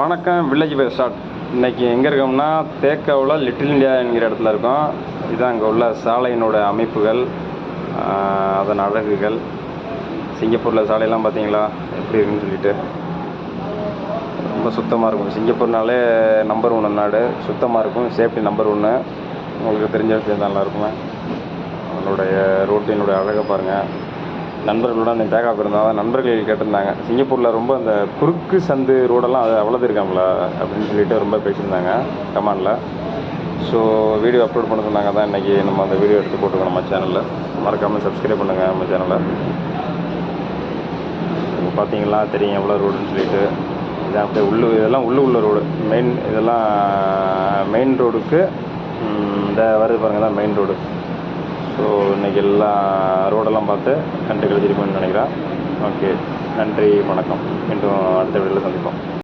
வணக்கம் village by start இன்றைக்கி எங்கே இருக்கோம்னா தேக்காவில் லிட்டில் இந்தியா என்கிற இடத்துல இருக்கோம். இதுதான் அங்கே உள்ள சாலையினோட அமைப்புகள் அதன் அழகுகள். சிங்கப்பூரில் சாலையெல்லாம் பார்த்தீங்களா எப்படி இருக்குன்னு சொல்லிட்டு. ரொம்ப சுத்தமாக இருக்கும். சிங்கப்பூர்னாலே நம்பர் ஒன்று நாடு. சுத்தமாக இருக்கும். சேஃப்டி நம்பர் ஒன்று உங்களுக்கு தெரிஞ்ச விஷயம் தான் நல்லாயிருக்குமே அதனுடைய ரோட்டினுடைய அழகை பாருங்கள் நண்பர்களோட அந்த தேக்கா இருந்தால் தான் நண்பர்கள் கேட்டிருந்தாங்க. சிங்கப்பூரில் ரொம்ப அந்த குறுக்கு சந்து ரோடெல்லாம் அது அவ்வளோது இருக்காங்களா? அப்படின்னு சொல்லிட்டு ரொம்ப பேசியிருந்தாங்க. கமாண்டில். ஸோ வீடியோ அப்லோட் பண்ண சொன்னாங்க. தான் இன்றைக்கி நம்ம அந்த வீடியோ எடுத்து போட்டுருக்கோம் நம்ம சேனலில் மறக்காமல் சப்ஸ்கிரைப் பண்ணுங்கள் நம்ம சேனலை இப்போ பார்த்தீங்களா? தெரியும் எவ்வளோ ரோடுன்னு சொல்லிட்டு. இதான் அப்படியே உள்ளு இதெல்லாம் உள்ளு உள்ள ரோடு மெயின் இதெல்லாம் மெயின் ரோடுக்கு இந்த வருது பாருங்கள் தான் மெயின் ரோடு ஸோ இன்றைக்கி எல்லாம் ரோடெல்லாம் பார்த்து கண்டு கழிச்சிருப்போம்னு நினைக்கிறேன். ஓகே நன்றி வணக்கம். மீண்டும் அடுத்த வீடியோவில் சந்திப்போம்.